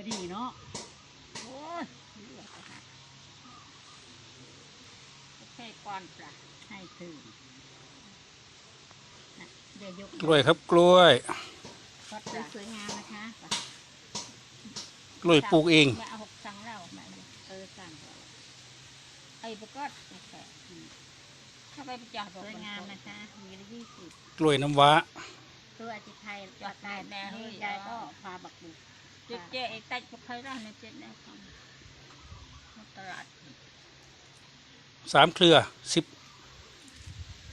อดีเนาะโอ้ยเหลือแต่หักโอเคก่อนปลาให้ถึงนะเดี๋ยวยกกล้วยครับกล้วยก็ปลาสวยๆงามนะคะกล้วยปลูกเองมาเอาหกสังแล้วมาเนี่ยเออสั่งก่อนไอ้ประกอดโอเคอืมถ้าไปประจาสวยงามนะคะมีละยี่สิบกล้วยน้ำว้าตัวอาจิไทยยอดได้แม่เฮ้ยยายก็พาบักบุก เจ๊เจ๊ไอ้ตัดก็เคยได้ในเจ๊แนวของตลาดสามเครือสิบ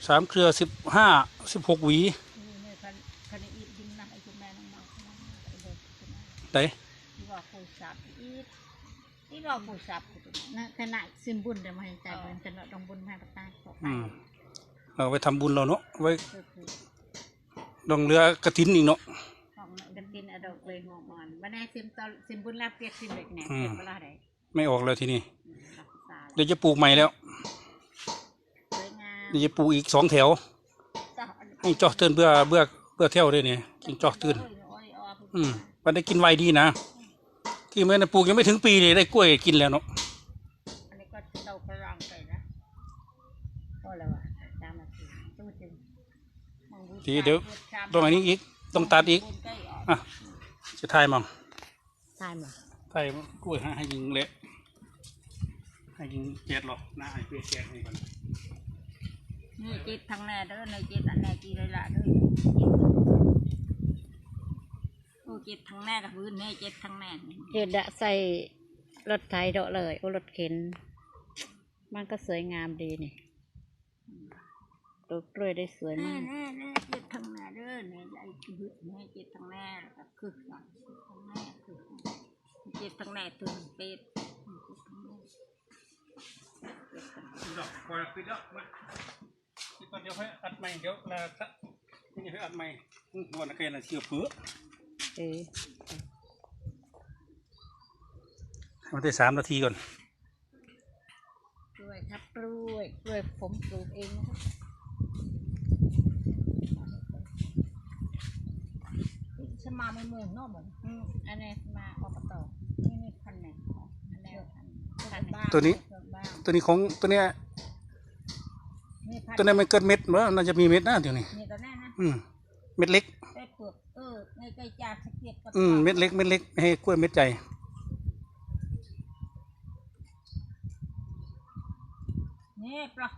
สามเครือสิบห้าสิบหกหวีนี่เนี่ยคันคันอีกดินนะไอ้คุณแม่น้องมาไอ้เด็กคุณแม่ไหนที่ว่าคุยสับอีกที่ว่าคุยสับคุณแม่นะขณะซิมบุญเดี๋ยวมาให้ใจบุญจะดองบุญให้ปตาขอไปอืมเราไปทำบุญเราเนาะไว้ก็คือดองเรือกระถินอีกเนาะ ยงอกงอนวันนี้ซิมตอนซิมบุญแล้วเปียกซิมเล็กเนี่ยเปียกเวลาไหนไม่ออกแล้วทีนี้รักษาเดี๋ยวจะปลูกใหม่แล้วสวยงามเดี๋ยวจะปลูกอีกสองแถวจ้ะให้เจาะเตือนเบื่อเบื่อเบื่อเที่ยวด้วยเนี่ยกินเจาะเตือนโอ้ยโอ้ยโอ้ยอืมมันได้กินไวดีนะ ที่เมื่อนะปลูกยังไม่ถึงปีเลยได้กล้วยกินแล้วเนาะอันนี้ก็เดากระรังไปนะก็แล้วอะตามมาสิตู้จึงมองบูชาทีเดี๋ยวบูชาตรงอันนี้อีกต้องตัดอีก บุญใล้ออกอะ จะทายมั่งใช่ไหมทายกล้วยให้ให้ยิงเละให้ยิงเจ็ดหรอกหน้าให้เปียกแจกนี่ก่อนนี่จิตทางแน่เด้อในจิตอันแน่จีเลยละเด้อโอ้จิตทางแน่กับพื้นนี่จิตทางแน่เดี๋ยวดะใส่รถไถเดาะเลยโอ้รถเข็น มันก็สวยงามดีนี่ปลูกกล้วยได้สวยแน่มาก แน่แน่จิตทางแน่เด้อในใจพื้นนี่จิตทางแน่แล้วก็คือทางแน่คือจิตทางแน่ตื่นเป็ดดอกกว่าปิดแล้วมาปิดก่อนเดี๋ยวให้อัดใหม่เดี๋ยวลาซะนี่ให้อัดใหม่วันนั้นก็ยังเชื่อเผือเออให้มันได้สามนาทีก่อนกล้วยครับกล้วยกล้วยผมปลูกเองนะครับ ส มาไม่เมืองนอกเหมือนอืมอันนี้มาอบตนี่นี่พันไหนอันนี้พันพันบ้านตัวนี้บ้านตัวนี้ของตัวเนี้ยนี่พันตัวนี้นมันเกิดเม็ดมั้น่าจะมีเม็ดนะเดี๋ยวนี้นี่ตัวแน่นะอืมเม็ดเล็กได้เปลือกเออในไก่จ่าสะเก็ดก็อืมเม็ดเล็กเม็ดเล็กให้กล้วยเม็ดใหญ่นี่ปลา